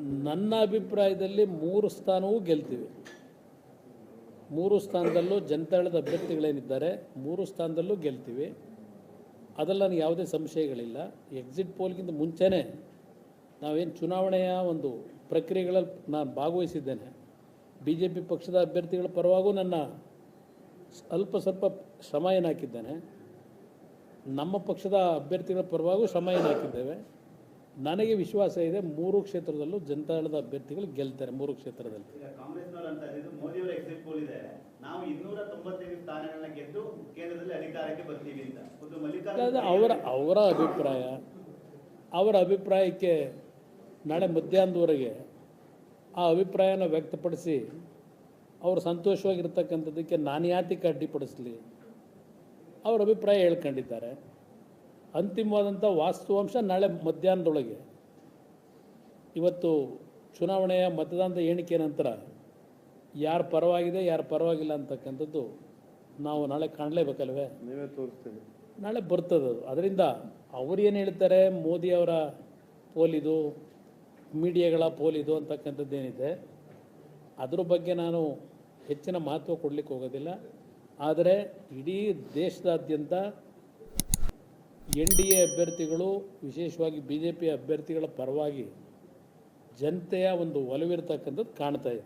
ನನ್ನ ಅಭಿಪ್ರಾಯದಲ್ಲಿ ಮೂರು ಸ್ಥಾನವೂ ಗೆಲ್ತೀವಿ. ಮೂರು ಸ್ಥಾನದಲ್ಲೂ ಜನತಾಳದ ಅಭ್ಯರ್ಥಿಗಳೇನಿದ್ದಾರೆ, ಮೂರು ಸ್ಥಾನದಲ್ಲೂ ಗೆಲ್ತೀವಿ. ಅದರಲ್ಲಿ ನನಗೆ ಯಾವುದೇ ಸಂಶಯಗಳಿಲ್ಲ. ಎಕ್ಸಿಟ್ ಪೋಲ್ಗಿಂತ ಮುಂಚೆನೇ ನಾವೇನು ಚುನಾವಣೆಯ ಒಂದು ಪ್ರಕ್ರಿಯೆಗಳಲ್ಲಿ ನಾನು ಭಾಗವಹಿಸಿದ್ದೇನೆ. ಬಿ ಜೆ ಪಿ ಪಕ್ಷದ ಅಭ್ಯರ್ಥಿಗಳ ಪರವಾಗೂ ನನ್ನ ಅಲ್ಪ ಸ್ವಲ್ಪ ಶ್ರಮ ಏನು ಹಾಕಿದ್ದೇನೆ ನಮ್ಮ ಪಕ್ಷದ ಅಭ್ಯರ್ಥಿಗಳ ಪರವಾಗೂ ಶ್ರಮ ಏನು ಹಾಕಿದ್ದೇವೆ ನನಗೆ ವಿಶ್ವಾಸ ಇದೆ ಮೂರು ಕ್ಷೇತ್ರದಲ್ಲೂ ಜನತಾಳದ ಅಭ್ಯರ್ಥಿಗಳು ಗೆಲ್ತಾರೆ ಮೂರು ಕ್ಷೇತ್ರದಲ್ಲಿ. ಅವರ ಅವರ ಅಭಿಪ್ರಾಯ ಅವರ ಅಭಿಪ್ರಾಯಕ್ಕೆ ನಾಳೆ ಮಧ್ಯಾಹ್ನದವರೆಗೆ ಆ ಅಭಿಪ್ರಾಯನ ವ್ಯಕ್ತಪಡಿಸಿ ಅವರು ಸಂತೋಷವಾಗಿರ್ತಕ್ಕಂಥದ್ದಕ್ಕೆ ನಾನು ಯಾತಕ್ಕೆ ಅಡ್ಡಿಪಡಿಸಲಿ? ಅವ್ರ ಅಭಿಪ್ರಾಯ ಹೇಳ್ಕೊಂಡಿದ್ದಾರೆ. ಅಂತಿಮವಾದಂಥ ವಾಸ್ತವಾಂಶ ನಾಳೆ ಮಧ್ಯಾಹ್ನದೊಳಗೆ. ಇವತ್ತು ಚುನಾವಣೆಯ ಮತದಾನದ ಎಣಿಕೆ ನಂತರ ಯಾರು ಪರವಾಗಿದೆ ಯಾರು ಪರವಾಗಿಲ್ಲ ಅಂತಕ್ಕಂಥದ್ದು ನಾವು ನಾಳೆ ಕಾಣಲೇಬೇಕಲ್ವೇ? ನೀವೇ ತೋರಿಸ್ತೀವಿ ನಾಳೆ ಬರ್ತದೆ ಅದು. ಅದರಿಂದ ಅವ್ರು ಏನು ಹೇಳ್ತಾರೆ ಮೋದಿಯವರ ಪೋಲಿದು ಮೀಡಿಯಾಗಳ ಪೋಲಿದು ಅಂತಕ್ಕಂಥದ್ದು ಏನಿದೆ ಅದ್ರ ಬಗ್ಗೆ ನಾನು ಹೆಚ್ಚಿನ ಮಹತ್ವ ಕೊಡಲಿಕ್ಕೆ ಹೋಗೋದಿಲ್ಲ. ಆದರೆ ಇಡೀ ದೇಶದಾದ್ಯಂತ ಎನ್ ಡಿ ಎ ಅಭ್ಯರ್ಥಿಗಳು, ವಿಶೇಷವಾಗಿ ಬಿ ಜೆ ಪಿ ಅಭ್ಯರ್ಥಿಗಳ ಪರವಾಗಿ ಜನತೆಯ ಒಂದು ಒಲವಿರ್ತಕ್ಕಂಥದ್ದು ಕಾಣ್ತಾ ಇದೆ.